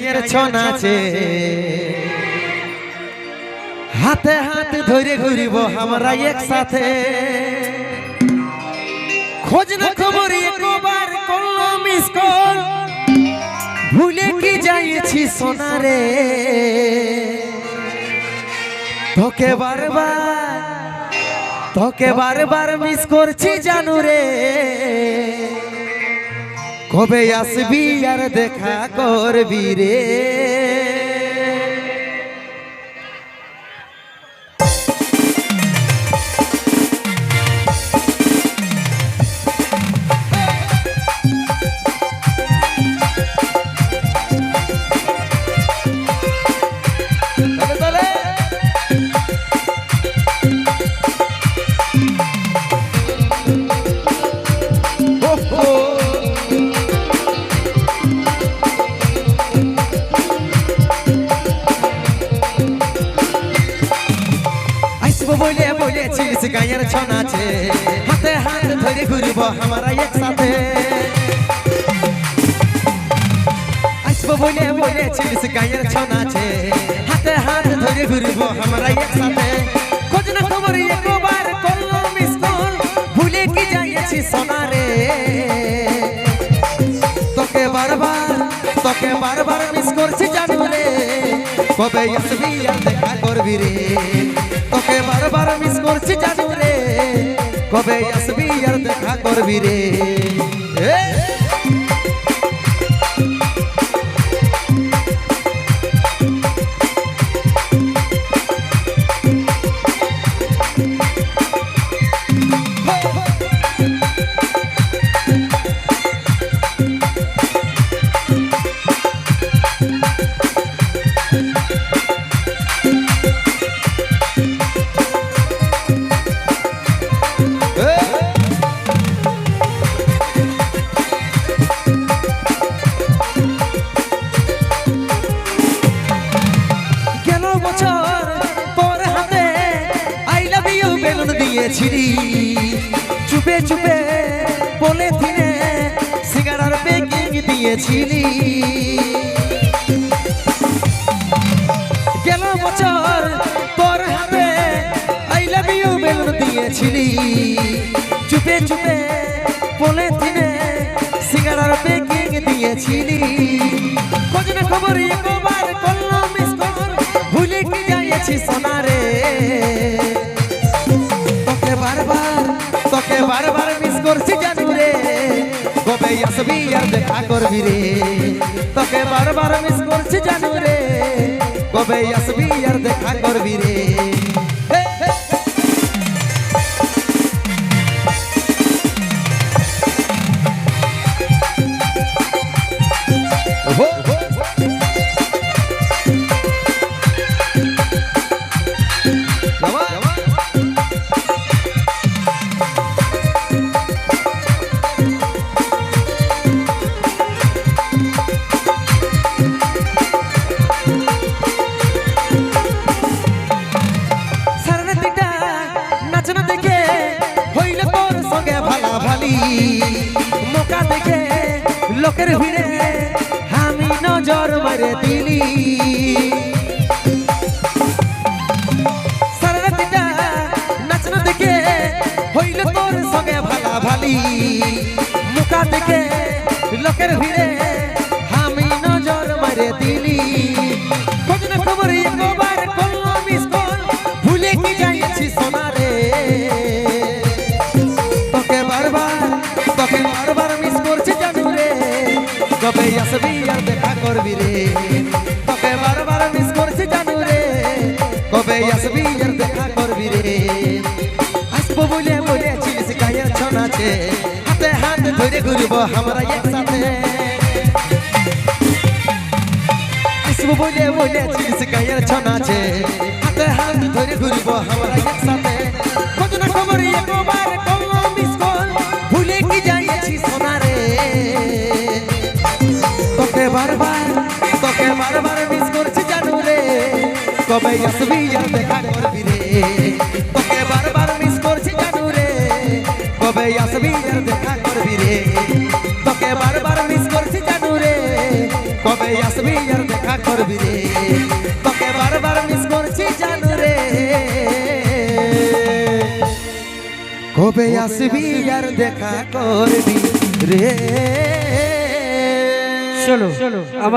গায়ের ছনাছে হাতে হাত ধরে ঘুরিব আমরা একসাথে। খোঁজ না খবর একবার করল মিস কল ভুলে কি যাইছি সোনারে। তোকে বারবার তোকে বারবার মিস করছি জানু রে কবে আসবি আর দেখা করবি রে? বলেছিস গায়ের ছনাছে হাতে হাত ধরে ঘুরবো আমরা একসাথে। আসব বলে বলেছিস গায়ের ছনাছে হাতে হাত ধরে ঘুরবো আমরা একসাথে। খোঁজ না খবর একবার করল মিস কল ভুলে কি যাইছি সোনারে। তোকে বারবার তোকে বারবার মিস করছি জানু রে। কবে আসবি দেখা করবি রে? বারবার মিস করছি জানু রে কবে আসবি আর দেখা করবি রে? দিয়েছিলি চুপে চুপে বলে সিগারার পেকিং দিয়েছিলি। গেল বছর তোর হাতে আই লাভ ইউ বেলুন দিয়েছিলি। চুপে চুপে বলে দিনে সিগারার পেকিং দিয়েছিলি। খোঁজ খবর একবার করলাম মিস কল ভুলে কি যাইছি সোনারে? কবে আসবি আর দেখা করবি রে। তোকে বারবার মিস করছি জানু রে। কবে আসবি আর দেখা করবি রে? নাচনা দেখে হইল তোর সঙ্গে ভালা ভালি মোকা দেখে লোকের ভিড়ে আমি নজর মারে দিলি। মোকা দেখে লোকের ভিড়ে আমি নজর মারে দিলি। করবি রে? তোকে বারবার মিস করছি, জানু রে। কবে আসবি আর দেখা করবি রে? আসব বলে বলেছিস গায়ের ছনাছে হাতে হাত ধরে ঘুরবো আমরা একসাথে। আসব বলে বলেছিস গায়ের ছনাছে হাতে হাত ধরে ঘুরবো আমরা একসাথে। খোঁজ না খবর একবার কবে আসবি আর দেখা করবি রে তোকে বারবার মিস করছি দেখা করবি রে তোকে বারবার মিস করছি দেখা করবি তোকে বারবার মিস রে। কবে আসবি আর দেখা করবি রে চলো চলো আমাদের